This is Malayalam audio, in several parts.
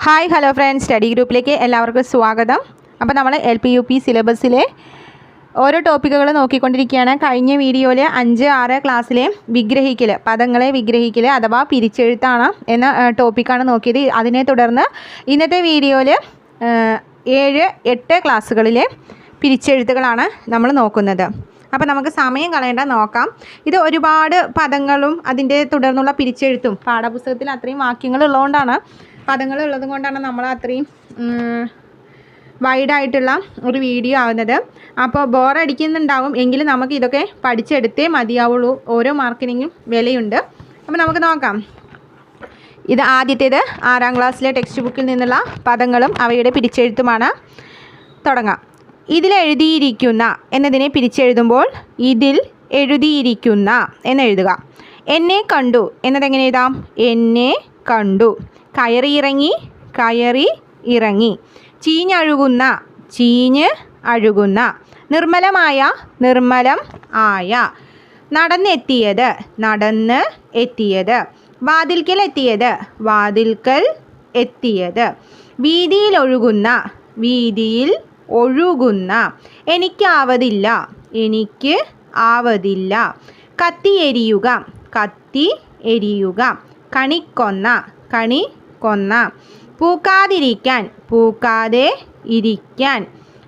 ഹായ് ഹലോ ഫ്രണ്ട്സ് സ്റ്റഡി ഗ്രൂപ്പിലേക്ക് എല്ലാവർക്കും സ്വാഗതം. അപ്പോൾ നമ്മൾ എൽ പി യു പി സിലബസിലെ ഓരോ ടോപ്പിക്കുകൾ നോക്കിക്കൊണ്ടിരിക്കുകയാണ്. കഴിഞ്ഞ വീഡിയോയിൽ അഞ്ച് ആറ് ക്ലാസ്സിലെ വിഗ്രഹിക്കൽ പദങ്ങളെ വിഗ്രഹിക്കൽ അഥവാ പിരിച്ചെഴുത്താണ് എന്ന ടോപ്പിക്കാണ് നോക്കിയത്. അതിനെ തുടർന്ന് ഇന്നത്തെ വീഡിയോയിൽ ഏഴ് എട്ട് ക്ലാസ്സുകളിലെ പിരിച്ചെഴുത്തുകളാണ് നമ്മൾ നോക്കുന്നത്. അപ്പോൾ നമുക്ക് സമയം കളയേണ്ട നോക്കാം. ഇത് ഒരുപാട് പദങ്ങളും അതിന്റെ തുടർന്നുള്ള പിരിച്ചെഴുത്തും പാഠപുസ്തകത്തിൽ അത്രയും വാക്യങ്ങൾ ഉള്ളതുകൊണ്ടാണ് പദങ്ങൾ ഉള്ളത് കൊണ്ടാണ് നമ്മൾ അത്രയും വൈഡായിട്ടുള്ള ഒരു വീഡിയോ ആവുന്നത്. അപ്പോൾ ബോറടിക്കുന്നുണ്ടാവും എങ്കിലും നമുക്ക് ഇതൊക്കെ പഠിച്ചെടുത്തേ മതിയാവുള്ളൂ. ഓരോ മാർക്കിനും വിലയുണ്ട്. അപ്പോൾ നമുക്ക് നോക്കാം. ഇത് ആദ്യത്തേത് ആറാം ക്ലാസ്സിലെ ടെക്സ്റ്റ് ബുക്കിൽ നിന്നുള്ള പദങ്ങളും അവയുടെ പിരിച്ചെഴുത്തുമാണ്. തുടങ്ങാം. ഇതിൽ എഴുതിയിരിക്കുന്ന എന്നതിനെ പിരിച്ചെഴുതുമ്പോൾ ഇതിൽ എഴുതിയിരിക്കുന്ന എന്നെഴുതുക എന്നെ കണ്ടു. എന്നതെങ്ങനെ എഴുതാം? എന്നെ കണ്ടു. കയറി ഇറങ്ങി കയറി ഇറങ്ങി ചീഞ്ഞഴുകുന്ന ചീഞ്ഞ് അഴുകുന്ന നിർമ്മലമായ നിർമ്മലം ആയ. നടന്നെത്തിയത് നടന്ന് എത്തിയത്. വാതിൽക്കൽ എത്തിയത് വാതിൽക്കൽ എത്തിയത്. വീതിയിൽ ഒഴുകുന്ന വീതിയിൽ ഒഴുകുന്ന. എനിക്കാവതില്ല എനിക്ക് ആവതില്ല. കത്തി എരിയുക കത്തി എരിയുക കണിക്കൊന്ന കണി കൊന്ന. പൂക്കാതിരിക്കാൻ പൂക്കാതെ ഇരിക്കാൻ.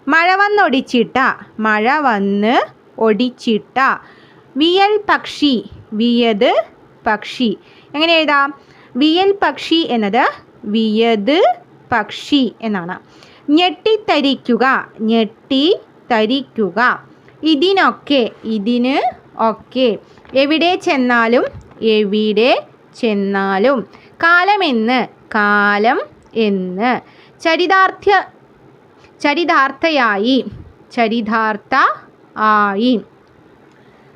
മഴ വന്നൊടിച്ചിട്ട മഴ വന്ന് ഒടിച്ചിട്ട. വിയൽ പക്ഷി വിയത് പക്ഷി. എങ്ങനെ എഴുതാം? വിയൽ പക്ഷി എന്നത് വിയത് പക്ഷി എന്നാണ്. ഞെട്ടിത്തരിക്കുക ഞെട്ടി തരിക്കുക ഇതിനൊക്കെ ഇതിന് ഒക്കെ. എവിടെ ചെന്നാലും എവിടെ ചെന്നാലും. കാലമെന്ന് കാലം എന്ന്. ചരിതാർത്ഥ്യ ചരിതാർത്ഥയായി. ചരിതാർത്ഥ ആയി.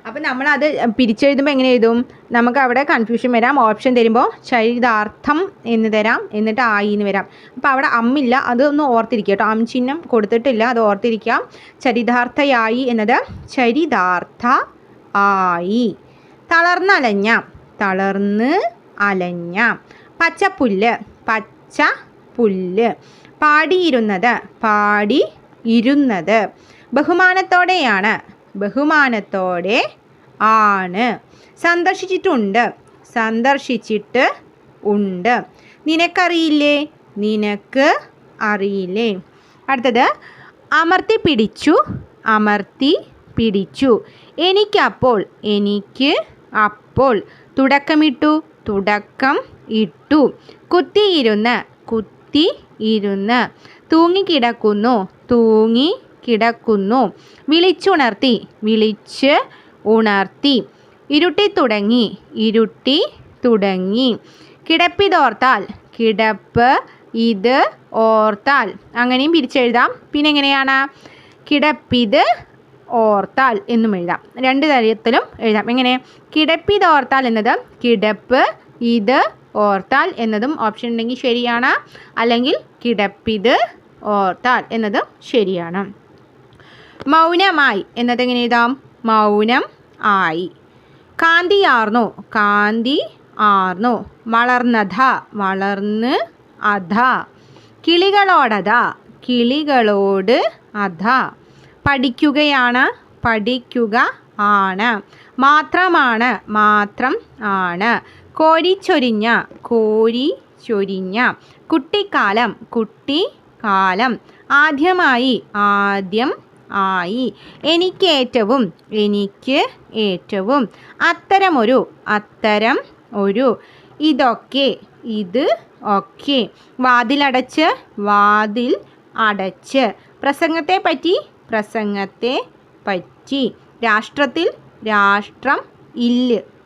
അപ്പം നമ്മളത് പിരിച്ചെഴുതുമ്പോൾ എങ്ങനെ എഴുതും? നമുക്ക് അവിടെ കൺഫ്യൂഷൻ വരാം ഓപ്ഷൻ തരുമ്പോൾ ചരിതാർത്ഥം എന്ന് തരാം എന്നിട്ട് ആയി എന്ന് വരാം. അപ്പോൾ അവിടെ അമ്മില്ല അതൊന്ന് ഓർത്തിരിക്കുക കേട്ടോ. അം ചിഹ്നം കൊടുത്തിട്ടില്ല അത് ഓർത്തിരിക്കാം ചരിതാർത്ഥയായി എന്നത് ചരിതാർത്ഥ ആയി. തളർന്നലഞ്ഞ തളർന്ന് അലഞ്ഞ. പച്ചപ്പുല്ല്. പച്ച പുല്ല് പാടിയിരുന്നത്. പാടി ഇരുന്നത് ബഹുമാനത്തോടെയാണ്. ബഹുമാനത്തോടെ ആണ്. സന്ദർശിച്ചിട്ടുണ്ട്. സന്ദർശിച്ചിട്ട് ഉണ്ട്. നിനക്കറിയില്ലേ? നിനക്ക് അറിയില്ലേ? അടുത്തത്. അമർത്തി പിടിച്ചു. അമർത്തി പിടിച്ചു. എനിക്കപ്പോൾ എനിക്ക് അപ്പോൾ തുടക്കമിട്ടു. തുടക്കം ഇട്ടു. കുത്തിയിരുന്ന് കുത്തി ഇരുന്ന് തൂങ്ങിക്കിടക്കുന്നു. തൂങ്ങി കിടക്കുന്നു വിളിച്ചുണർത്തി വിളിച്ച് ഉണർത്തി. ഇരുട്ടി തുടങ്ങി ഇരുട്ടി തുടങ്ങി. കിടപ്പിതോർത്താൽ കിടപ്പ് ഇത് ഓർത്താൽ. അങ്ങനെയും പിരിച്ചെഴുതാം. പിന്നെ എങ്ങനെയാണ് കിടപ്പിത് ഓർത്താൽ എന്നും എഴുതാം. രണ്ട് തരത്തിലും എഴുതാം. എങ്ങനെ? കിടപ്പിതോർത്താൽ എന്നത് കിടപ്പ് ഇത് ഓർത്താൽ എന്നതും ഓപ്ഷൻ ഉണ്ടെങ്കിൽ ശരിയാണ്. അല്ലെങ്കിൽ കിടപ്പിത് ഓർത്താൽ എന്നതും ശരിയാണ്. മൗനമായി എന്നതെങ്ങനെ എഴുതാം? മൗനം ആയി. കാന്തി കാന്തിയാർന്നു കാന്തി ആർന്നു? വളർന്നത വളർന്ന് അധ. കിളികളോടധ കിളികളോട് അധ. പഠിക്കുകയാണ് പഠിക്കുക ആണ്. മാത്രമാണ് മാത്രം ആണ്. കോരിച്ചൊരിഞ്ഞ കോരി ചൊരിഞ്ഞ. കുട്ടിക്കാലം കുട്ടി കാലം ആദ്യമായി ആദ്യം ആയി. എനിക്ക് ഏറ്റവും എനിക്ക് ഏറ്റവും. അത്തരമൊരു അത്തരം ഒരു. ഇതൊക്കെ ഇത് ഒക്കെ. വാതിലടച്ച് വാതിൽ അടച്ച്. പ്രസംഗത്തെ പറ്റി പ്രസംഗത്തെ പറ്റി. രാഷ്ട്രത്തിൽ രാഷ്ട്രം ഇല്ല്.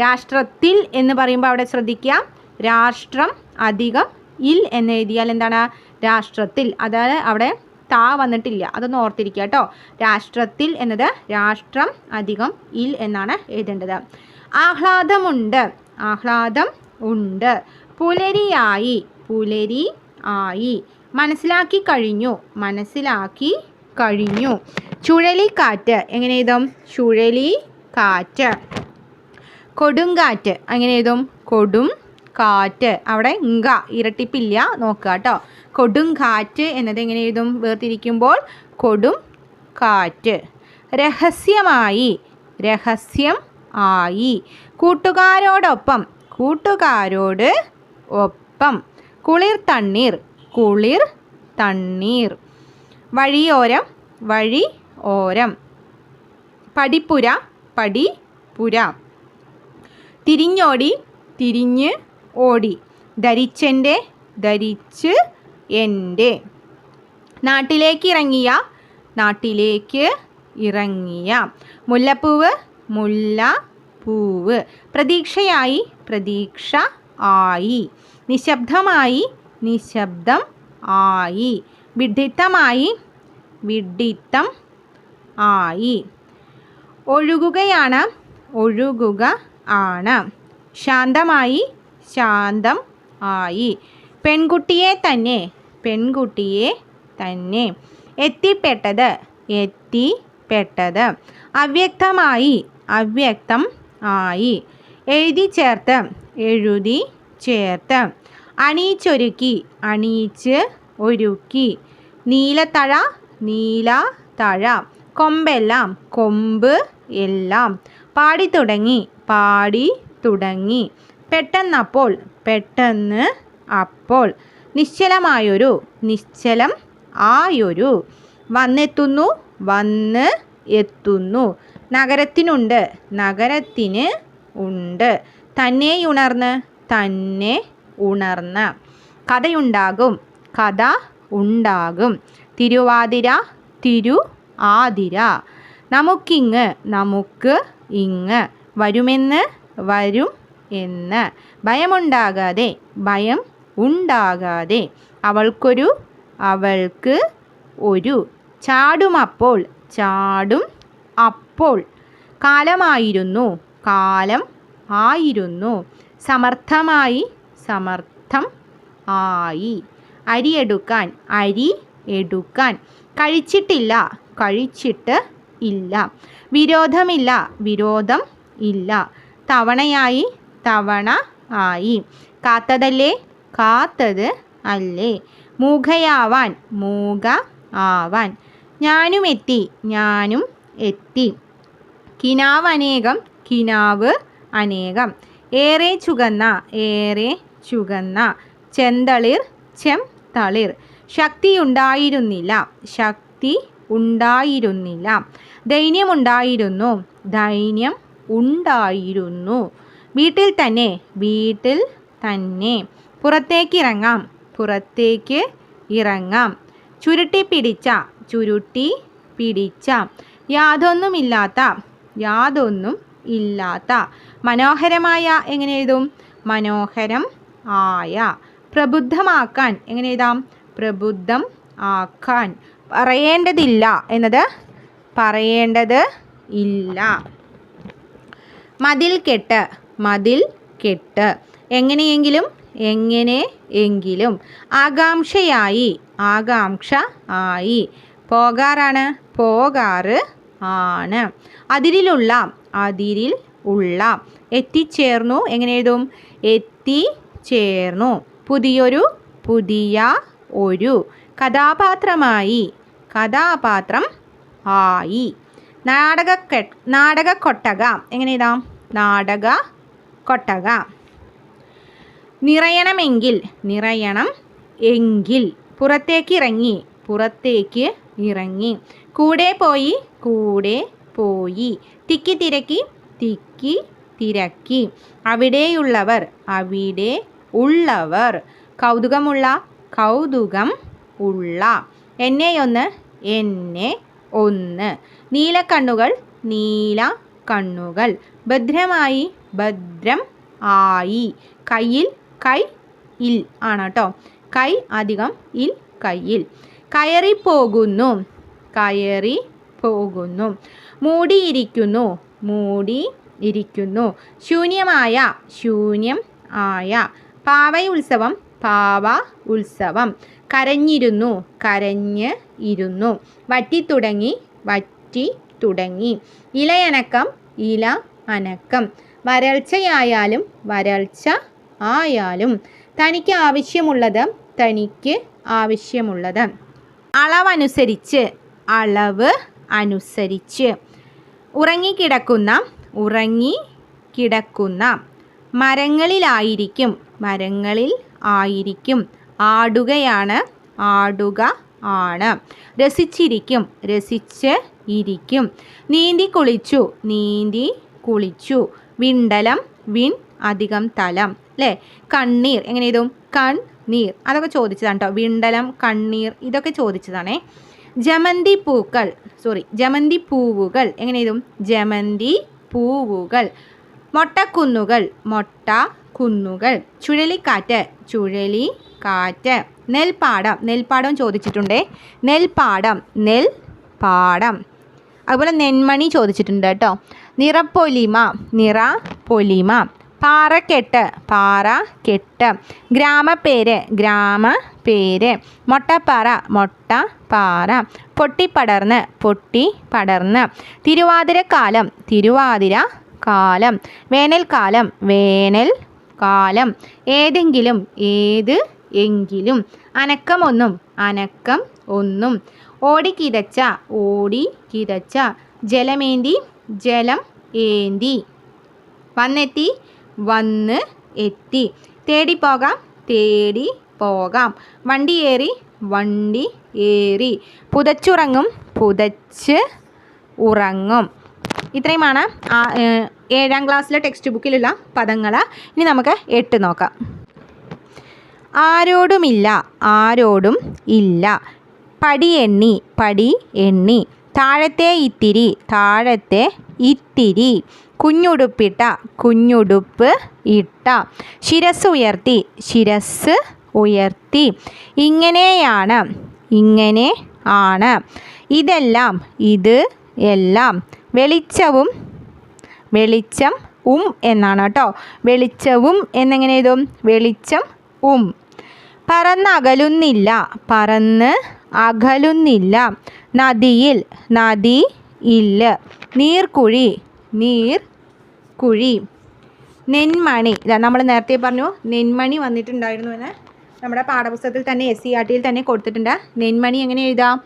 രാഷ്ട്രത്തിൽ എന്ന് പറയുമ്പോൾ അവിടെ ശ്രദ്ധിക്കുക. രാഷ്ട്രം അധികം ഇൽ എന്ന് എഴുതിയാൽ എന്താണ്? രാഷ്ട്രത്തിൽ. അതായത് അവിടെ താ വന്നിട്ടില്ല. അതൊന്ന് ഓർത്തിരിക്കുക കേട്ടോ. രാഷ്ട്രത്തിൽ എന്നത് രാഷ്ട്രം അധികം ഇൽ എന്നാണ് എഴുതേണ്ടത്. ആഹ്ലാദമുണ്ട്. ആഹ്ലാദം ഉണ്ട്. പുലരിയായി. പുലരി ആയി മനസ്സിലാക്കി കഴിഞ്ഞു. മനസ്സിലാക്കി കഴിഞ്ഞു. ചുഴലിക്കാറ്റ്. എങ്ങനെ എഴുതും? ചുഴലി കാറ്റ് കൊടുങ്കാറ്റ്. അങ്ങനെ എഴുതും. കൊടും കാറ്റ്. അവിടെ ഇങ്ക ഇരട്ടിപ്പില്ല. നോക്കുക കേട്ടോ കൊടുങ്കാറ്റ് എന്നത് എങ്ങനെ എഴുതും? വേർതിരിക്കുമ്പോൾ കൊടും കാറ്റ്. രഹസ്യമായി. രഹസ്യം ആയി. കൂട്ടുകാരോടൊപ്പം. കൂട്ടുകാരോട് ഒപ്പം. കുളിർ തണ്ണീർ. കുളിർ തണ്ണീർ. വഴിയോരം. വഴി ഓരം പടിപ്പുര. പടിപ്പുര. തിരിഞ്ഞോടി. തിരിഞ്ഞ് ഓടി. ധരിച്ചെന്റെ ധരിച്ച് എന്റെ. നാട്ടിലേക്ക് ഇറങ്ങിയ നാട്ടിലേക്ക് ഇറങ്ങിയ. മുല്ലപ്പൂവ് മുല്ല പൂവ് പ്രതീക്ഷയായി പ്രതീക്ഷ ആയി. നിശബ്ദമായി നിശബ്ദം ആയി. വിഡിത്തമായി വിഡിത്തം ആയി. ഒഴുകുകയാണ് ഒഴുകുക ആണ്. ശാന്തമായി ശാന്തം ആയി. പെൺകുട്ടിയെ തന്നെ പെൺകുട്ടിയെ തന്നെ എത്തിപ്പെട്ടത് എത്തിപ്പെട്ടത്. അവ്യക്തമായി അവ്യക്തം ആയി. എഴുതി ചേർത്ത് എഴുതി ചേർത്ത്. അണിയിച്ചൊരുക്കി അണിയിച്ച് ഒരുക്കി. നീലത്തഴ നീല തഴ കൊമ്പെല്ലാം കൊമ്പ് എല്ലാം. പാടി തുടങ്ങി. പാടി തുടങ്ങി. പെട്ടെന്നപ്പോൾ പെട്ടെന്ന് അപ്പോൾ നിശ്ചലമായൊരു നിശ്ചലം ആയൊരു വന്നെത്തുന്നു വന്ന് എത്തുന്നു. നഗരത്തിനുണ്ട് നഗരത്തിന് ഉണ്ട്. തന്നെയുണർന്ന് തന്നെ ഉണർന്ന്. കഥയുണ്ടാകും കഥ ഉണ്ടാകും. തിരുവാതിര തിരു ആതിര നമുക്കിങ്ങ് നമുക്ക് ഇങ്ങ്. വരുമെന്ന് വരും എന്ന്. ഭയമുണ്ടാകാതെ ഭയം ഉണ്ടാകാതെ അവൾക്കൊരു അവൾക്ക് ഒരു ചാടുമപ്പോൾ ചാടും അപ്പോൾ. കാലമായിരുന്നു കാലം ആയിരുന്നു. സമർത്ഥമായി സമർത്ഥം ആയി. അരി എടുക്കാൻ അരി എടുക്കാൻ. കഴിച്ചിട്ടില്ല കഴിച്ചിട്ട് ഇല്ല. വിരോധമില്ല വിരോധം ഇല്ല. തവണയായി തവണ ആയി. കാത്തതല്ലേ? കാത്തത് അല്ലേ? മൂഖയാവാൻ മൂക ആവാൻ. ഞാനും എത്തി ഞാനും എത്തി. കിനാവ് അനേകം കിനാവ് അനേകം. ഏറെ ചുകന്ന ഏറെ ചുകന്ന. ചെന്തളിർ ചെം തളിർ. ശക്തിയുണ്ടായിരുന്നില്ല ശക്തി ഉണ്ടായിരുന്നില്ല. ദൈന്യമുണ്ടായിരുന്നു ദൈന്യം ഉണ്ടായിരുന്നു. വീട്ടിൽ തന്നെ വീട്ടിൽ തന്നെ. പുറത്തേക്ക് ഇറങ്ങാം പുറത്തേക്ക് ഇറങ്ങാം. ചുരുട്ടി പിടിച്ച ചുരുട്ടി പിടിച്ച. യാതൊന്നുമില്ലാത്ത യാതൊന്നും ഇല്ലാത്ത. മനോഹരമായ എങ്ങനെ എഴുതും? മനോഹരം ആയ. പ്രബുദ്ധമാക്കാൻ എങ്ങനെ എഴുതാം? പ്രബുദ്ധം ആക്കാൻ. പറയേണ്ടതില്ല എന്നത് പറയേണ്ടത് ഇല്ല. മതിൽ കെട്ട് മതിൽ കെട്ട്. എങ്ങനെയെങ്കിലും എങ്ങനെ എങ്കിലും. ആകാംക്ഷയായി ആകാംക്ഷ ആയി. പോകാറാണ് പോകാറ് ആണ്. അതിരിലുള്ള അതിരിൽ ഉള്ള. എത്തിച്ചേർന്നു എങ്ങനെ എഴുതും? എത്തിച്ചേർന്നു. പുതിയൊരു പുതിയ ഒരു. കഥാപാത്രമായി കഥാപാത്രം ആയി. നാടക നാടക കൊട്ടക. എങ്ങനെ എഴുതാം? നാടക കൊട്ടക. നിറയണമെങ്കിൽ നിറയണം എങ്കിൽ. പുറത്തേക്ക് ഇറങ്ങി പുറത്തേക്ക് ഇറങ്ങി. കൂടെ പോയി കൂടെ പോയി. തിക്കി തിരക്കി തിക്കി തിരക്കി. അവിടെയുള്ളവർ അവിടെ ഉള്ളവർ. കൗതുകമുള്ള കൗതുകം ഉള്ള. എന്നെയൊന്ന് എന്നെ ഒന്ന്. നീലക്കണ്ണുകൾ നീല കണ്ണുകൾ. ഭദ്രമായി ഭദ്രം ആയി. കയ്യിൽ കൈ ഇൽ ആണ് കേട്ടോ കൈ അധികം ഇൽ കയ്യിൽ. കയറി പോകുന്നു കയറി പോകുന്നു മൂടിയിരിക്കുന്നു. മൂടി ഇരിക്കുന്നു ശൂന്യമായ ശൂന്യം ആയ. പാവ ഉത്സവം പാവ ഉത്സവം. കരഞ്ഞിരുന്നു കരഞ്ഞ് ഇരുന്നു വറ്റിത്തുടങ്ങി വറ്റി തുടങ്ങി. ഇലയനക്കം ഇല അനക്കം. വരൾച്ചയായാലും വരൾച്ച ആയാലും തനിക്ക് ആവശ്യമുള്ളത് തനിക്ക് ആവശ്യമുള്ളത്. അളവനുസരിച്ച് അളവ് അനുസരിച്ച്. ഉറങ്ങിക്കിടക്കുന്ന ഉറങ്ങി കിടക്കുന്ന മരങ്ങളിലായിരിക്കും മരങ്ങളിൽ ആയിരിക്കും. ആടുകയാണ് ആടുക ആണ്. രസിച്ചിരിക്കും രസിച്ച് ഇരിക്കും. നീന്തി കുളിച്ചു നീന്തി കുളിച്ചു. വിണ്ടലം വിൺ അധികം തലം. അല്ലേ കണ്ണീർ. എങ്ങനെ എഴുതും? കണ്ണീർ. അതൊക്കെ ചോദിച്ചതാണ് കേട്ടോ വിണ്ടലം കണ്ണീർ ഇതൊക്കെ ചോദിച്ചതാണേ. ജമന്തി പൂക്കൾ. സോറി ജമന്തി പൂവുകൾ. എങ്ങനെ എഴുതും? ജമന്തി പൂവുകൾ. മൊട്ടക്കുന്നുകൾ. മൊട്ട കുന്നുകൾ ചുഴലിക്കാറ്റ്. ചുഴലി കാറ്റ് നെൽപ്പാടം. നെൽപ്പാടം ചോദിച്ചിട്ടുണ്ടേ. നെൽപ്പാടം. നെൽ പാടം അതുപോലെ നെന്മണി ചോദിച്ചിട്ടുണ്ട് കേട്ടോ. നിറപ്പൊലിമ നിറ പൊലിമ. പാറക്കെട്ട് പാറ കെട്ട്. ഗ്രാമപ്പേര് ഗ്രാമ പേര്. മൊട്ടപ്പാറ മൊട്ട പാറ പൊട്ടിപ്പടർന്ന് പൊട്ടി പടർന്ന്. തിരുവാതിരക്കാലം തിരുവാതിര കാലം. വേനൽക്കാലം വേനൽ കാലം. ഏതെങ്കിലും ഏത് എങ്കിലും. അനക്കമൊന്നും അനക്കം ഒന്നും. ഓടിക്കിതച്ച ഓടി കിതച്ച ജലമേന്തി ജലം ഏന്തി. വന്നെത്തി വന്ന് എത്തി. തേടിപ്പോകാം തേടി പോകാം. വണ്ടിയേറി വണ്ടി ഏറി. പുതച്ചുറങ്ങും പുതച്ച് ഉറങ്ങും. ഇത്രയുമാണ് ഏഴാം ക്ലാസ്സിലെ ടെക്സ്റ്റ് ബുക്കിലുള്ള പദങ്ങൾ ഇനി നമുക്ക് എട്ട് നോക്കാം. ആരോടുമില്ല ആരോടും ഇല്ല. പടി എണ്ണി പടി എണ്ണി. താഴത്തെ ഇത്തിരി താഴത്തെ ഇത്തിരി. കുഞ്ഞുടുപ്പിട്ട കുഞ്ഞുടുപ്പ് ഇട്ട. ശിരസ് ഉയർത്തി ശിരസ് ഉയർത്തി. ഇങ്ങനെയാണ് ഇങ്ങനെ ആണ്. ഇതെല്ലാം ഇത് എല്ലാം. വെളിച്ചവും വെളിച്ചം ഉം എന്നാണ് കേട്ടോ. വെളിച്ചവും എന്നെങ്ങനെ എഴുതും? വെളിച്ചം ഉം. പറന്നകലുന്നില്ല പറന്ന് അകലുന്നില്ല. നദിയിൽ നദി ഇല്ല. നീർക്കുഴി നീർ കുഴി നെന്മണി നമ്മൾ നേരത്തെ പറഞ്ഞു നെന്മണി വന്നിട്ടുണ്ടായിരുന്നു എന്ന്. നമ്മുടെ പാഠപുസ്തകത്തിൽ തന്നെ എസ് സി ആർ ടിയിൽ തന്നെ കൊടുത്തിട്ടുണ്ട്. നെന്മണി എങ്ങനെ എഴുതാം?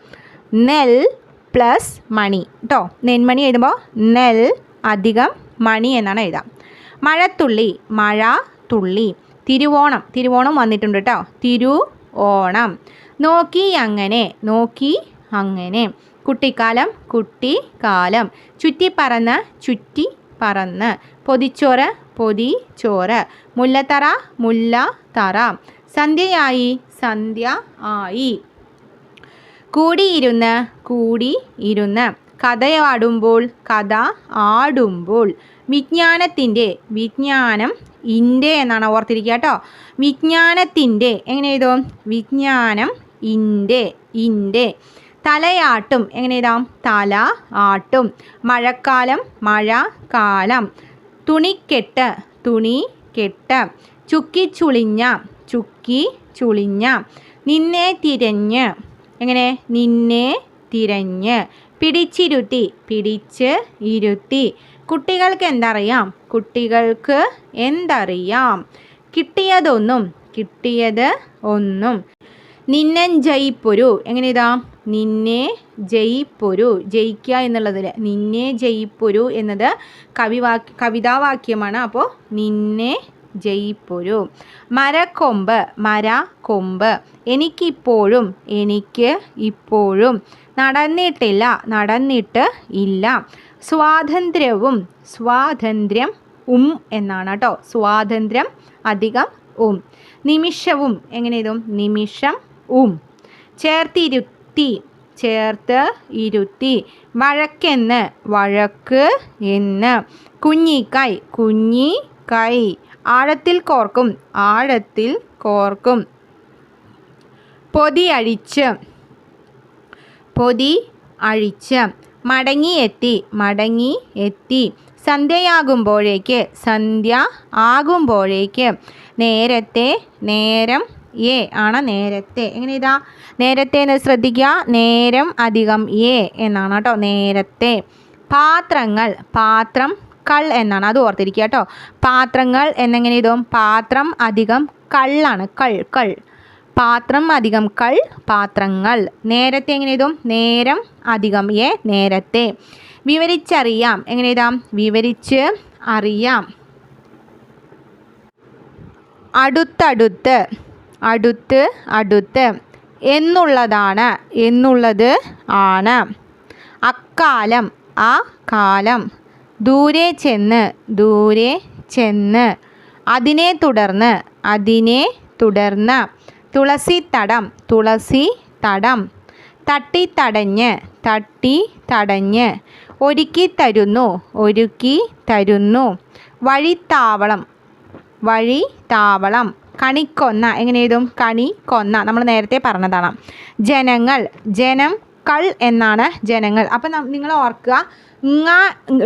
നെൽ പ്ലസ് മണി. കേട്ടോ നെന്മണി എഴുതുമ്പോൾ നെൽ അധികം മണി എന്നാണ് എഴുതാം. മഴത്തുള്ളി മഴ തുള്ളി. തിരുവോണം തിരുവോണം വന്നിട്ടുണ്ട് കേട്ടോ തിരു ഓണം നോക്കി അങ്ങനെ നോക്കി അങ്ങനെ. കുട്ടിക്കാലം കുട്ടിക്കാലം. ചുറ്റിപ്പറന്ന് ചുറ്റി പറന്ന് പൊതിച്ചോറ്. പൊതി ചോറ് മുല്ലത്തറ. മുല്ല തറ സന്ധ്യയായി സന്ധ്യ ആയി. കൂടിയിരുന്ന് കൂടി ഇരുന്ന് കഥയാടുമ്പോൾ കഥ ആടുമ്പോൾ. വിജ്ഞാനത്തിന്റെ വിജ്ഞാനം ഇന്റെ എന്നാണ് ഓർത്തിരിക്കുക കേട്ടോ. വിജ്ഞാനത്തിന്റെ എങ്ങനെ എഴുതും? വിജ്ഞാനം ഇന്റെ ഇന്റെ. തലയാട്ടും എങ്ങനെ എഴുതാം തല ആട്ടും. മഴക്കാലം മഴ കാലം തുണിക്കെട്ട്. തുണി കെട്ട് ചുക്കിച്ചുളിഞ്ഞ ചുക്കി ചുളിഞ്ഞ. നിന്നെ തിരഞ്ഞ് എങ്ങനെ? നിന്നെ തിരഞ്ഞ്. പിടിച്ചിരുത്തി പിടിച്ച് ഇരുത്തി. കുട്ടികൾക്ക് എന്തറിയാം? കുട്ടികൾക്ക് എന്തറിയാം? കിട്ടിയതൊന്നും കിട്ടിയത് ഒന്നും. നിന്നെ ജയിപ്പൊരു. എങ്ങനെ ഇതാ നിന്നെ ജയിപ്പൊരു. ജയിക്കുക എന്നുള്ളതിൽ നിന്നെ ജയിപ്പൊരു എന്നത് കവിവാക്യ കവിതാവാക്യമാണ്. അപ്പോൾ നിന്നെ ജയിപ്പൊരു. മരക്കൊമ്പ്. മര കൊമ്പ് എനിക്കിപ്പോഴും എനിക്ക് ഇപ്പോഴും നടന്നിട്ടില്ല. നടന്നിട്ട് ഇല്ല. സ്വാതന്ത്ര്യവും സ്വാതന്ത്ര്യം ഉം എന്നാണ് കേട്ടോ. സ്വാതന്ത്ര്യം അധികം ഉം. നിമിഷവും. എങ്ങനെ ഇതും നിമിഷം ഉം. ചേർത്തിരുത്തി ചേർത്ത് ഇരുത്തി. വഴക്കെന്ന് വഴക്ക് എന്ന്. കുഞ്ഞിക്കൈ കുഞ്ഞി കൈ ആഴത്തിൽ കോർക്കും ആഴത്തിൽ കോർക്കും. പൊതി അഴിച്ച് പൊതി അഴിച്ച് മടങ്ങി എത്തി മടങ്ങി എത്തി സന്ധ്യയാകുമ്പോഴേക്ക് സന്ധ്യ ആകുമ്പോഴേക്ക്. നേരത്തെ നേരം ഏ ആണ് നേരത്തെ. എങ്ങനെ ഇതാ നേരത്തെ എന്ന് ശ്രദ്ധിക്കുക. നേരം അധികം എ എന്നാണ് കേട്ടോ. നേരത്തെ. പാത്രങ്ങൾ പാത്രം കൾ എന്നാണ്. അത് ഓർത്തിരിക്കുക കേട്ടോ. പാത്രങ്ങൾ എന്നെങ്ങനെ ഇതും പാത്രം അധികം കള്ളാണ്. കൾ കൾ. പാത്രം അധികം കൾ പാത്രങ്ങൾ. നേരത്തെ എങ്ങനെ ഇതും നേരം അധികം എ നേരത്തെ. വിവരിച്ചറിയാം. എങ്ങനെ ഇതാം വിവരിച്ച് അറിയാം. അടുത്തടുത്ത്. അടുത്ത് അടുത്ത് എന്നുള്ളതാണ്. എന്നുള്ളത് ആണ്. അക്കാലം ആ കാലം. ദൂരെ ചെന്ന് ദൂരെ ചെന്ന്. അതിനെ തുടർന്ന് അതിനെ തുടർന്ന്. തുളസി തടം തുളസി തടം തട്ടിത്തടഞ്ഞ്. തട്ടി തടഞ്ഞ് ഒരുക്കി തരുന്നു ഒരുക്കി തരുന്നു വഴിത്താവളം. വഴി താവളം കണിക്കൊന്ന എങ്ങനെ എഴുതും? കണി കൊന്ന. നമ്മൾ നേരത്തെ പറഞ്ഞതാണ്. ജനങ്ങൾ ജനം കൾ എന്നാണ് ജനങ്ങൾ. അപ്പം നിങ്ങൾ ഓർക്കുക ങ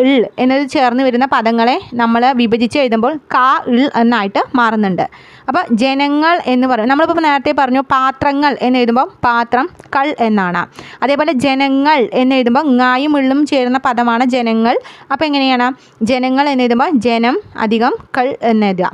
ഇൾ എന്നത് ചേർന്ന് വരുന്ന പദങ്ങളെ നമ്മൾ വിഭജിച്ച് എഴുതുമ്പോൾ ക ഇൾ എന്നായിട്ട് മാറുന്നുണ്ട്. അപ്പോൾ ജനങ്ങൾ എന്ന് പറയും നമ്മളിപ്പോൾ നേരത്തെ പറഞ്ഞു പാത്രങ്ങൾ എന്ന് എഴുതുമ്പോൾ പാത്രം കൾ എന്നാണ്. അതേപോലെ ജനങ്ങൾ എന്ന് എഴുതുമ്പോൾ ങ്ങായും ഇള്ളും ചേരുന്ന പദമാണ് ജനങ്ങൾ. അപ്പോൾ എങ്ങനെയാണ്? ജനങ്ങൾ എന്ന് എഴുതുമ്പോൾ ജനം അധികം കൾ എന്ന് എഴുതുക.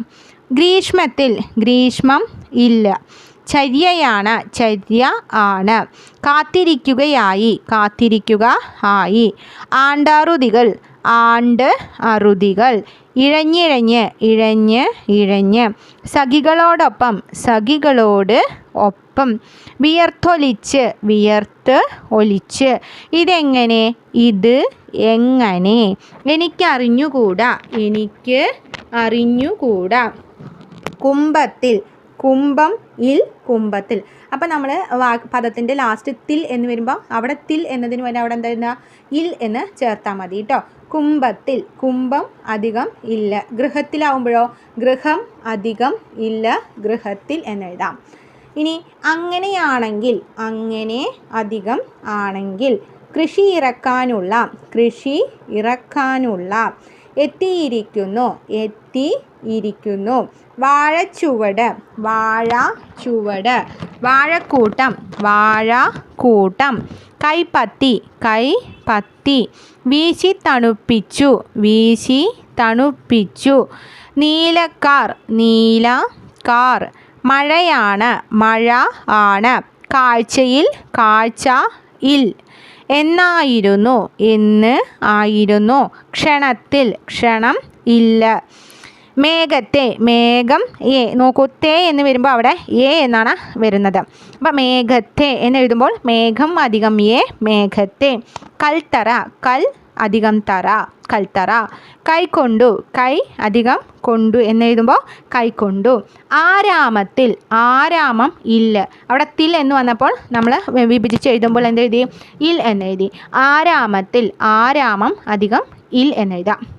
ഗ്രീഷ്മത്തിൽ ഗ്രീഷ്മം ഇല്ല. ചര്യയാണ് ചര്യ ആണ്. കാത്തിരിക്കുകയായി കാത്തിരിക്കുക ആയി. ആണ്ടാറുതികൾ ആണ്ട് അറുതികൾ. ഇഴഞ്ഞിഴഞ്ഞ് ഇഴഞ്ഞ് ഇഴഞ്ഞ്. സഖികളോടൊപ്പം സഖികളോട് ഒപ്പം. വിയർത്തൊലിച്ച് വിയർത്ത് ഒലിച്ച്. ഇതെങ്ങനെ? ഇത് എങ്ങനെ? എനിക്കറിഞ്ഞുകൂടാ എനിക്ക് അറിഞ്ഞുകൂടാ. കുംഭത്തിൽ കുംഭം ഇൽ കുംഭത്തിൽ. അപ്പം നമ്മൾ വാ പദത്തിന്റെ ലാസ്റ്റ് തിൽ എന്ന് വരുമ്പോൾ അവിടെ തിൽ എന്നതിന് വേണ്ടി അവിടെ എന്താ ഇൽ എന്ന് ചേർത്താൽ മതി കേട്ടോ കുംഭത്തിൽ കുംഭം അധികം ഇല്ല. ഗൃഹത്തിലാവുമ്പോഴോ? ഗൃഹം അധികം ഇല്ല. ഗൃഹത്തിൽ എന്നെഴുതാം ഇനി അങ്ങനെയാണെങ്കിൽ അങ്ങനെ അധികം ആണെങ്കിൽ കൃഷി ഇറക്കാനുള്ള കൃഷി ഇറക്കാനുള്ള എത്തിയിരിക്കുന്നു. എത്തിയിരിക്കുന്നു. വാഴച്ചുവട് വാഴ ചുവട് വാഴക്കൂട്ടം. വാഴ കൂട്ടം കൈപ്പത്തി കൈപ്പത്തി. വീശി തണുപ്പിച്ചു വീശി തണുപ്പിച്ചു. നീലക്കാർ നീല കാർ മഴയാണ് മഴ ആണ്. കാഴ്ചയിൽ കാഴ്ച ഇൽ. എന്നായിരുന്നു? എന്ന് ആയിരുന്നു. ക്ഷണത്തിൽ ക്ഷണം ഇല്ല. മേഘത്തെ മേഘം എ നോക്കൂ തേ എന്ന് വരുമ്പോൾ അവിടെ എ എന്നാണ് വരുന്നത്. അപ്പം മേഘത്തെ എന്ന് എഴുതുമ്പോൾ മേഘം അധികം എ മേഘത്തെ. കൽത്തറ കൽ അധികം തറ കൽത്തറ കൈക്കൊണ്ടു കൈ അധികം കൊണ്ടു എന്നെഴുതുമ്പോൾ കൈക്കൊണ്ടു ആരാമത്തിൽ ആരാമം ഇല്ല. അവിടെ തിൽ എന്ന് വന്നപ്പോൾ നമ്മൾ വിഭജിച്ച് എഴുതുമ്പോൾ എന്തെഴുതി? ഇൽ എന്നെഴുതി. ആരാമത്തിൽ ആരാമം അധികം ഇൽ എന്ന് എഴുതാം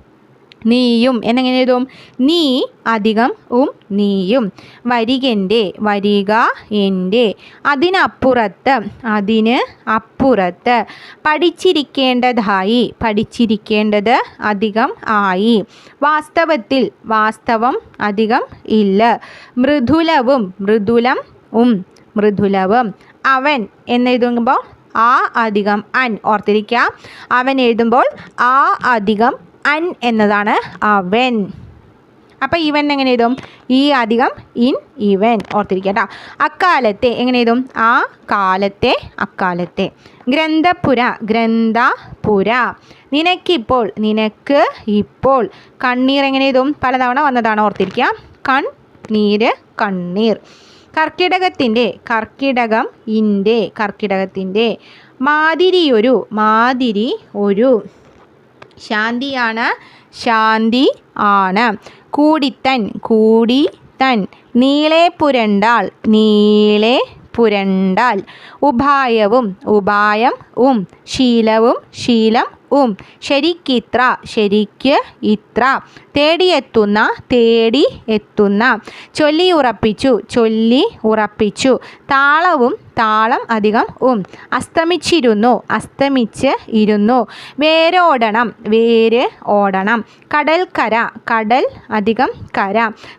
നീയും എന്നെങ്ങനെ എഴുതും? നീ അധികം ഉം നീയും. വരികന്റെ വരിക എന്റെ. അതിനപ്പുറത്ത് അതിന് അപ്പുറത്ത്. പഠിച്ചിരിക്കേണ്ടതായി പഠിച്ചിരിക്കേണ്ടത് അധികം ആയി. വാസ്തവത്തിൽ വാസ്തവം അധികം ഇല്ല. മൃദുലവും മൃദുലം ഉം മൃദുലവും. അവൻ എന്നെഴുതുമ്പോൾ ആ അധികം അൻ ഓർത്തിരിക്കുക അവൻ എഴുതുമ്പോൾ ആ അധികം അൻ എന്നതാണ് അവൻ അപ്പോൾ ഇവൻ എങ്ങനെ എഴുതും? ഈ അധികം ഇൻ ഇവൻ ഓർത്തിരിക്കുക കേട്ടോ. അക്കാലത്തെ എങ്ങനെ എഴുതും? ആ കാലത്തെ അക്കാലത്തെ. ഗ്രന്ഥപുര ഗ്രന്ഥപുര. നിനക്കിപ്പോൾ നിനക്ക് ഇപ്പോൾ. കണ്ണീർ എങ്ങനെ എഴുതും? പലതവണ വന്നതാണ് ഓർത്തിരിക്കുക. കൺ നീര് കണ്ണീർ. കർക്കിടകത്തിന്റെ കർക്കിടകം ഇന്റെ കർക്കിടകത്തിന്റെ. മാതിരിയൊരു മാതിരി ഒരു. ശാന്തിയാണ്. ശാന്തി ആണ്. കൂടിത്തൻ കൂടി തൻ നീളെ പുരണ്ടാൾ നീളെ പുരണ്ടാൽ. ഉപായവും ഉപായം ഉം. ശീലവും ശീലം ഉം. ശരിക്കിത്ര ശരിക്ക് ഇത്ര. തേടിയെത്തുന്ന തേടി എത്തുന്ന. ചൊല്ലി ഉറപ്പിച്ചു ചൊല്ലി ഉറപ്പിച്ചു. താളവും താളം അധികം ഉം. അസ്തമിച്ചിരുന്നു അസ്തമിച്ച് ഇരുന്നു. വേരോടണം വേര് ഓടണം. കടൽക്കര കടൽ അധികം കര.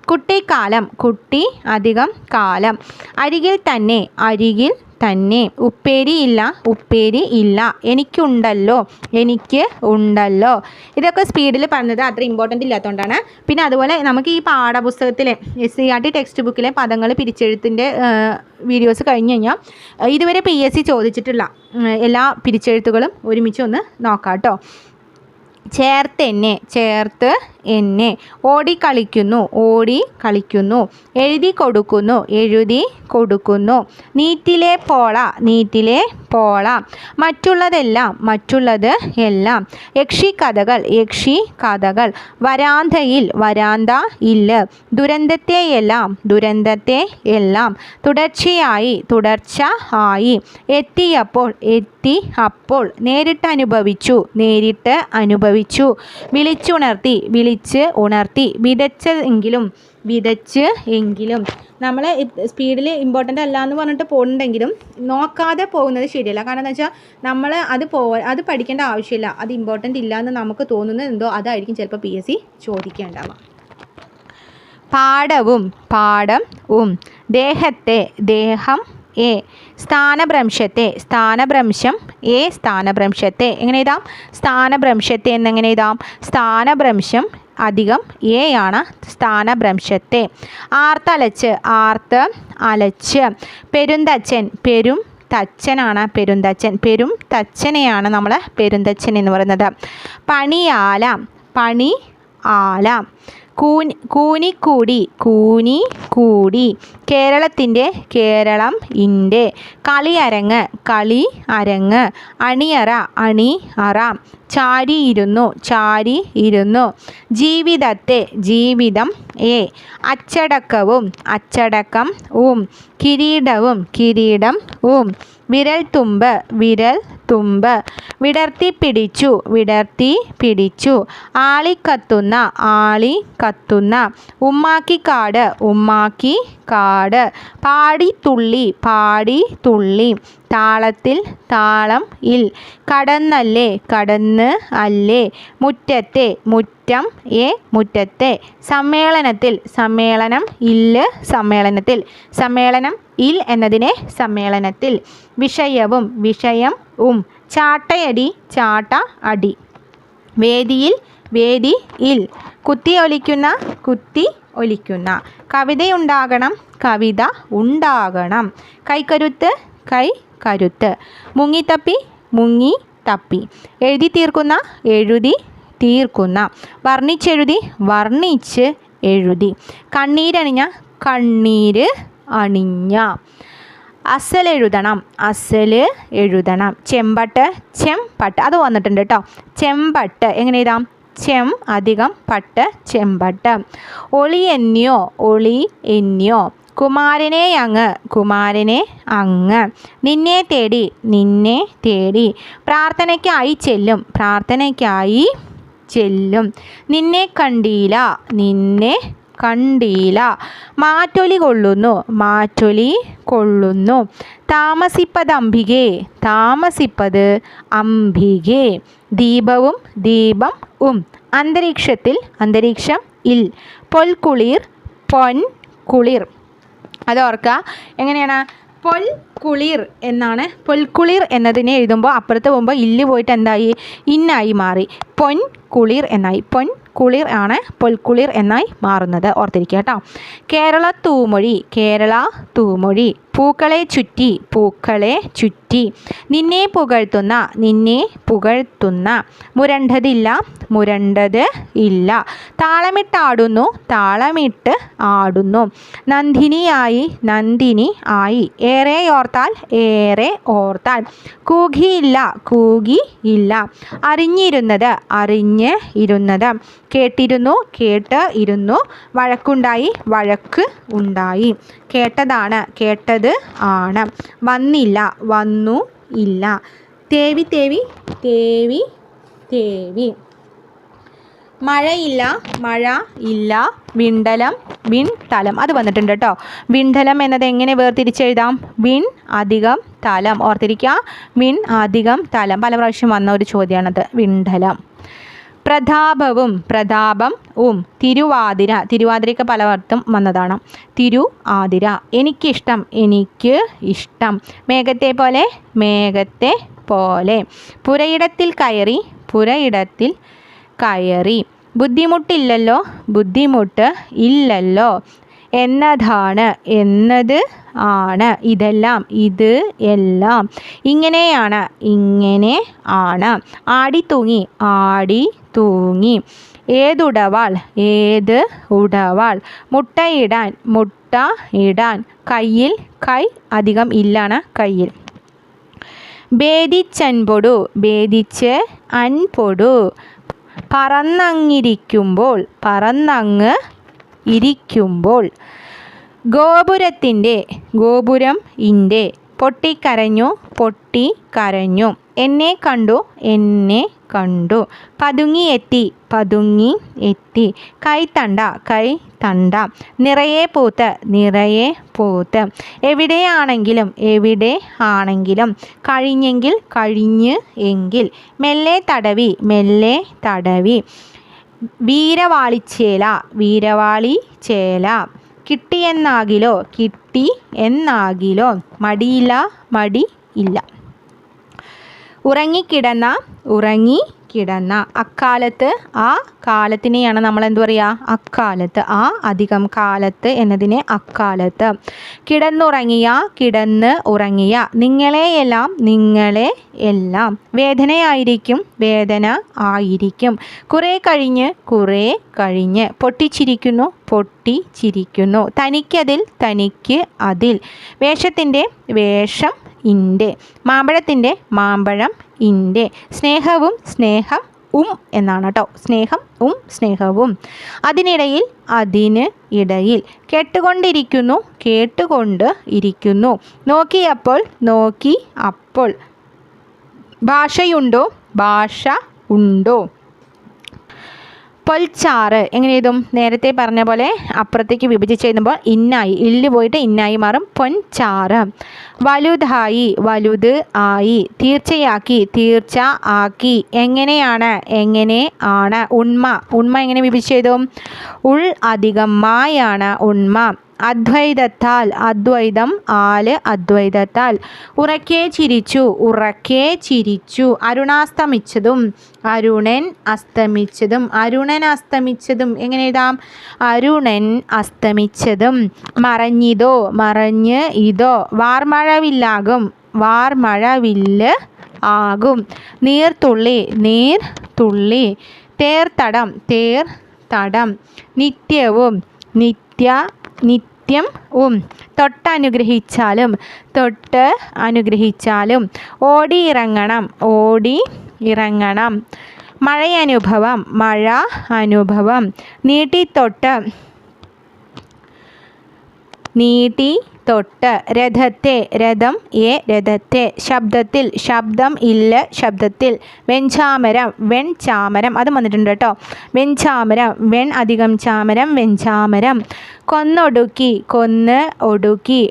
കുട്ടിക്കാലം കുട്ടി അധികം കാലം. അരികിൽ തന്നെ അരികിൽ തന്നെ. ഉപ്പേരി ഇല്ല ഉപ്പേരി ഇല്ല. എനിക്കുണ്ടല്ലോ എനിക്ക് ഉണ്ടല്ലോ. ഇതൊക്കെ സ്പീഡിൽ പറഞ്ഞത് അത്ര ഇമ്പോർട്ടന്റ് ഇല്ലാത്തതുകൊണ്ടാണ് പിന്നെ അതുപോലെ നമുക്ക് ഈ പാഠപുസ്തകത്തിലെ S C R T text ബുക്കിലെ പദങ്ങൾ പിരിച്ചെഴുത്തിന്റെ വീഡിയോസ് കഴിഞ്ഞ് കഴിഞ്ഞാൽ ഇതുവരെ പി എസ് സി ചോദിച്ചിട്ടുള്ള എല്ലാ പിരിച്ചെഴുത്തുകളും ഒരുമിച്ച് ഒന്ന് നോക്കാം കേട്ടോ ചേർത്ത് എന്നെ ചേർത്ത് എന്നെ. ഓടിക്കളിക്കുന്നു ഓടി കളിക്കുന്നു. എഴുതി കൊടുക്കുന്നു എഴുതി കൊടുക്കുന്നു. നീറ്റിലെ പോള നീറ്റിലെ പോള. മറ്റുള്ളതെല്ലാം മറ്റുള്ളത് എല്ലാം. യക്ഷി കഥകൾ യക്ഷി കഥകൾ. വരാന്തയിൽ വരാന്ത ഇല്ല. ദുരന്തത്തെ എല്ലാം ദുരന്തത്തെ എല്ലാം. തുടർച്ചയായി തുടർച്ച ആയി. എത്തിയപ്പോൾ എത്തി അപ്പോൾ നേരിട്ട് അനുഭവിച്ചു നേരിട്ട് അനുഭവിച്ചു. വിളിച്ചുണർത്തി വിളിച്ച് ഉണർത്തി. വിതച്ചെങ്കിലും വിതച്ച് എങ്കിലും. നമ്മൾ സ്പീഡിൽ ഇമ്പോർട്ടന്റ് അല്ല എന്ന് പറഞ്ഞിട്ട് പോകുന്നുണ്ടെങ്കിലും നോക്കാതെ പോകുന്നത് ശരിയല്ല. കാരണം എന്താ വെച്ചാൽ നമ്മൾ അത് പോ അത് പഠിക്കേണ്ട ആവശ്യമില്ല. അത് ഇമ്പോർട്ടന്റ് ഇല്ല എന്ന് നമുക്ക് തോന്നുന്നത് എന്തോ അതായിരിക്കും ചിലപ്പോൾ പി എസ് സി ചോദിക്കേണ്ടാവുക. പാഠവും പാഠം ഉം. ദേഹത്തെ ദേഹം എ. സ്ഥാനഭ്രംശത്തെ സ്ഥാനഭ്രംശം എ സ്ഥാനഭ്രംശത്തെ. എങ്ങനെ എഴുതാം? സ്ഥാനഭ്രംശത്തെ എന്നെങ്ങനെ എഴുതാം? സ്ഥാനഭ്രംശം അധികം എ ആണ് സ്ഥാനഭ്രംശത്തെ. ആർത്തലച്ച് ആർത്ത് അലച്ച്. പെരുന്തച്ചൻ പെരും തച്ചനാണ് പെരുന്തച്ചൻ പെരും തച്ചനെയാണ് നമ്മൾ പെരുന്തച്ഛൻ എന്ന് പറയുന്നത്. പണിയാല പണി ആല കൂനി കൂനിക്കൂടി കൂനി കൂടി. കേരളത്തിന്റെ കേരളം ഇന്റെ. കളിയരങ്ങ് കളി അരങ്ങ്. അണിയറ അണി അറ. ചാരിയിരുന്നു ചാരി ഇരുന്നു. ജീവിതത്തെ ജീവിതം എ. അച്ചടക്കവും അച്ചടക്കം ഉം. കിരീടവും കിരീടം ഉം. വിരൽ തുമ്പ് വിരൽ തുമ്പ്. വിടർത്തി പിടിച്ചു വിടർത്തി പിടിച്ചു. ആളിക്കത്തുന്ന ആളി കത്തുന്ന. ഉമ്മാക്കിക്കാട് ഉമ്മാക്കി കാട്. പാടി തുള്ളി പാടി തുള്ളി. താളത്തിൽ താളം ഇൽ. കടന്നല്ലേ കടന്ന് അല്ലേ. മുറ്റത്തെ മുറ്റം എ മുറ്റത്തെ. സമ്മേളനത്തിൽ സമ്മേളനം ഇല്ല് സമ്മേളനത്തിൽ. സമ്മേളനം ഇൽ എന്നതിനെ സമ്മേളനത്തിൽ. വിഷയവും വിഷയം ഉം. ചാട്ടയടി ചാട്ട അടി. വേദിയിൽ വേദി ഇൽ. കുത്തി ഒലിക്കുന്ന കുത്തി ഒലിക്കുന്ന. കവിതയുണ്ടാകണം കവിത ഉണ്ടാകണം. കൈക്കരുത്ത് കൈ കരുത്ത്. മുങ്ങിത്തപ്പി മുങ്ങി തപ്പി. എഴുതി തീർക്കുന്ന എഴുതി തീർക്കുന്ന. വർണിച്ചെഴുതി വർണിച്ച് എഴുതി. കണ്ണീരണിഞ്ഞ കണ്ണീര് അണിഞ്ഞ. അസൽ എഴുതണം അസൽ എഴുതണം. ചെമ്പട്ട് ചെമ്പട്ട് അത് വന്നിട്ടുണ്ട് കേട്ടോ. ചെമ്പട്ട്. എങ്ങനെ എഴുതാം? ചെം അധികം പട്ട് ചെമ്പട്ട്. ഒളി എന്നിയോ ഒളി എന്നിയോ കുമാരനെ അങ്ങ് കുമാരനെ അങ്ങ്. നിന്നെ തേടി നിന്നെ തേടി. പ്രാർത്ഥനയ്ക്കായി ചെല്ലും പ്രാർത്ഥനയ്ക്കായി ചെല്ലും. നിന്നെ കണ്ടീല നിന്നെ കണ്ടീല മാറ്റൊലി കൊള്ളുന്നു മാറ്റൊലി കൊള്ളുന്നു. താമസിപ്പത് അംബികേ താമസിപ്പത് അംബികേ. ദീപവും ദീപം ഉം. അന്തരീക്ഷത്തിൽ അന്തരീക്ഷം ഇൽ. പൊൽക്കുളിർ പൊൻ കുളിർ അത് ഓർക്കുക എങ്ങനെയാണ്? പൊൽ കുളിർ എന്നാണ്. പൊൽക്കുളിർ എന്നതിനെ എഴുതുമ്പോൾ അപ്പുറത്ത് പോകുമ്പോൾ ഇല്ല് പോയിട്ട് എന്തായി? ഇന്നായി മാറി. പൊൻ കുളിർ എന്നായി പൊൻ കുളിർ ആണ് പൊൽക്കുളിർ എന്നായി മാറുന്നത്. ഓർത്തിരിക്കുക കേട്ടോ. കേരള തൂമൊഴി കേരള തൂമൊഴി. പൂക്കളെ ചുറ്റി പൂക്കളെ ചുറ്റി. നിന്നെ പുകഴ്ത്തുന്ന നിന്നെ പുകഴ്ത്തുന്ന. മുരണ്ടതില്ല മുരണ്ടത് ഇല്ല. താളമിട്ടാടുന്നു താളമിട്ട് ആടുന്നു. നന്ദിനിയായി നന്ദിനി ആയി. ഏറെ ഓർത്താൽ ഏറെ ഓർത്താൽ. കൂകിയില്ല കൂകി ഇല്ല അറിഞ്ഞിരുന്നത്. അറിഞ്ഞ് ഇരുന്നത്. കേട്ടിരുന്നു കേട്ട് ഇരുന്നു. വഴക്കുണ്ടായി വഴക്ക് ഉണ്ടായി. കേട്ടതാണ് കേട്ടത് ആണ്. വന്നില്ല വന്നു ഇല്ല. തേവി തേവി തേവി തേവി. മഴയില്ല മഴ ഇല്ല വിണ്ടലം വിൺതലം അത് വന്നിട്ടുണ്ട് കേട്ടോ. വിണ്ടലം എന്നത് എങ്ങനെ വേർതിരിച്ചെഴുതാം? വിൺ അധികം തലം. ഓർത്തിരിക്കുക. വിൺ അധികം തലം. പല പ്രാവശ്യം വന്ന ഒരു ചോദ്യമാണത് വിണ്ടലം. പ്രതാപവും പ്രതാപം ഉം തിരുവാതിര തിരുവാതിരയ്ക്ക് പലവർത്തും വന്നതാണ്. തിരു ആതിര. എനിക്കിഷ്ടം എനിക്ക് ഇഷ്ടം. മേഘത്തെ പോലെ മേഘത്തെ പോലെ. പുരയിടത്തിൽ കയറി പുരയിടത്തിൽ കയറി. ബുദ്ധിമുട്ടില്ലല്ലോ ബുദ്ധിമുട്ട് ഇല്ലല്ലോ. എന്നതാണ് എന്നത് ആണ്. ഇതെല്ലാം ഇത് എല്ലാം. ഇങ്ങനെയാണ് ഇങ്ങനെ ആണ്. ആടി തൂങ്ങി ആടി തൂങ്ങി. ഏതുടവാൾ? ഏത് ഉടവാൾ? മുട്ടയിടാൻ മുട്ട ഇടാൻ. കയ്യിൽ കൈ അധികം ഇല്ലാണ് കയ്യിൽ. ഭേദിച്ചൻപൊടു ഭേദിച്ച് അൻപൊടു. പറന്നങ്ങിരിക്കുമ്പോൾ പറന്നങ്ങ് ഇരിക്കുമ്പോൾ. ഗോപുരത്തിന്റെ ഗോപുരം ഇന്റെ. പൊട്ടിക്കരഞ്ഞു പൊട്ടിക്കരഞ്ഞു. എന്നെ കണ്ടു എന്നെ കണ്ടു. പതുങ്ങി എത്തി പതുങ്ങി എത്തി. കൈത്തണ്ട കൈ തണ്ട. നിറയെ പൂത്ത് നിറയെ പൂത്ത്. എവിടെയാണെങ്കിലും എവിടെ ആണെങ്കിലും. കഴിഞ്ഞെങ്കിൽ കഴിഞ്ഞ് എങ്കിൽ. മെല്ലെ തടവി മെല്ലെ തടവി. വീരവാളിച്ചേല വീരവാളി ചേല. കിട്ടിയെന്നാകിലോ കിട്ടി എന്നാകിലോ. മടിയില്ല മടി ഇല്ല. ഉറങ്ങിക്കിടന്ന ഉറങ്ങി കിടന്ന അക്കാലത്ത് ആ കാലത്തിനെയാണ് നമ്മൾ എന്തു പറയുക അക്കാലത്ത്. ആ അധികം കാലത്ത് എന്നതിനെ അക്കാലത്ത്. കിടന്നുറങ്ങിയ കിടന്ന് ഉറങ്ങിയ. നിങ്ങളെയെല്ലാം നിങ്ങളെ എല്ലാം. വേദനയായിരിക്കും വേദന ആയിരിക്കും. കുറേ കഴിഞ്ഞ് കുറേ കഴിഞ്ഞ്. പൊട്ടിച്ചിരിക്കുന്നു പൊട്ടിച്ചിരിക്കുന്നു. തനിക്കതിൽ തനിക്ക് അതിൽ. വേഷത്തിന്റെ വേഷം ഇന്റെ. മാമ്പഴത്തിന്റെ മാമ്പഴം ഇന്റെ. സ്നേഹവും സ്നേഹം ഉം എന്നാണ് കേട്ടോ സ്നേഹം ഉം സ്നേഹവും. അതിനിടയിൽ അതിന് ഇടയിൽ. കേട്ടുകൊണ്ടിരിക്കുന്നു കേട്ടുകൊണ്ട് ഇരിക്കുന്നു. നോക്കിയപ്പോൾ നോക്കി അപ്പോൾ. ഭാഷയുണ്ടോ? ഭാഷ ഉണ്ടോ? പൊൽച്ചാറ് എങ്ങനെ എഴുതും? നേരത്തെ പറഞ്ഞ പോലെ അപ്പുറത്തേക്ക് വിഭജിച്ച് എഴുതുമ്പോൾ ഇന്നായി ഇല്ല് പോയിട്ട് ഇന്നായി മാറും. പൊൻചാറ് വലുതായി വലുത് ആയി തീർച്ചയാക്കി തീർച്ച ആക്കി. എങ്ങനെയാണ്? എങ്ങനെ ആണ്? ഉണ്മ. ഉണ്മ എങ്ങനെ വിഭജിച്ച് എഴുതും? ഉൾ അധികം മായാണ് ഉണ്മ. അദ്വൈതത്താൽ അദ്വൈതം ആൽ അദ്വൈതത്താൽ. ഉറക്കെ ചിരിച്ചു ഉറക്കെ ചിരിച്ചു. അരുണാസ്തമിച്ചതും അരുണൻ അസ്തമിച്ചതും അരുണൻ അസ്തമിച്ചതും. എങ്ങനെ എഴുതാം അരുണൻ അസ്തമിച്ചതും. മറഞ്ഞിതോ മറഞ്ഞ് ഇതോ. വാർമഴവില്ലാകും വാർമഴവില്ല് ആകും. നീർത്തുള്ളി നീർ തുള്ളി. തേർത്തടം തേർ തടം നിത്യവും നിത്യ നിത്യം ഉം തൊട്ടനുഗ്രഹിച്ചാലും തൊട്ട് അനുഗ്രഹിച്ചാലും ഓടി ഇറങ്ങണം ഓടി ഇറങ്ങണം മഴയനുഭവം മഴ അനുഭവം. നീട്ടിത്തൊട്ട് നീട്ടി തൊട്ട് രഥത്തെ രഥം എ രഥത്തെ. ശബ്ദത്തിൽ ശബ്ദം ഇല്ല ശബ്ദത്തിൽ വെഞ്ചാമരം വെൺ ചാമരം. അത് വന്നിട്ടുണ്ട് കേട്ടോ. വെഞ്ചാമരം വെൺ അധികം ചാമരം വെഞ്ചാമരം കൊന്നൊടുക്കി കൊന്ന് ഒടുക്കി.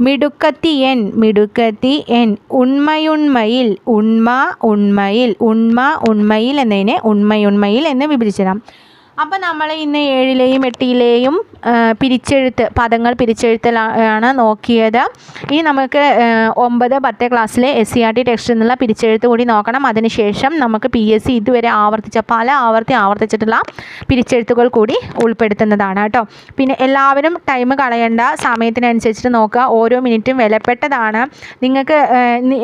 മിടുക്കത്തി എൻ മിടുക്കത്തി എൻ ഉണ്മയുണ്മയിൽ ഉണ്മ ഉണ്മയിൽ. ഉണ്മ ഉണ്മയിൽ എന്നതിനെ ഉണ്മയുണ്മയിൽ എന്ന് വിഭജിച്ചിടാം അപ്പോൾ നമ്മൾ ഇന്ന് ഏഴിലെയും എട്ടിലെയും പിരിച്ചെഴുത്ത് പദങ്ങൾ പിരിച്ചെഴുത്തലാണ് നോക്കിയത്. ഇനി നമുക്ക് ഒമ്പത് പത്ത് ക്ലാസ്സിലെ എസ് സി ആർ ടി ടെക്സ്റ്റിൽ നിന്നുള്ള പിരിച്ചെഴുത്ത് കൂടി നോക്കണം. അതിനുശേഷം നമുക്ക് പി എസ് സി ഇതുവരെ ആവർത്തിച്ച പല ആവർത്തി ആവർത്തിച്ചിട്ടുള്ള പിരിച്ചെഴുത്തുകൾ കൂടി ഉൾപ്പെടുത്തുന്നതാണ് കേട്ടോ. പിന്നെ എല്ലാവരും ടൈം കളയേണ്ട സമയത്തിനനുസരിച്ചിട്ട് നോക്കുക. ഓരോ മിനിറ്റും വിലപ്പെട്ടതാണ്. നിങ്ങൾക്ക്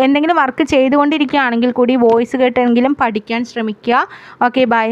എന്തെങ്കിലും വർക്ക് ചെയ്തുകൊണ്ടിരിക്കുകയാണെങ്കിൽ കൂടി വോയിസ് കേട്ടെങ്കിലും പഠിക്കാൻ ശ്രമിക്കുക. Okay bye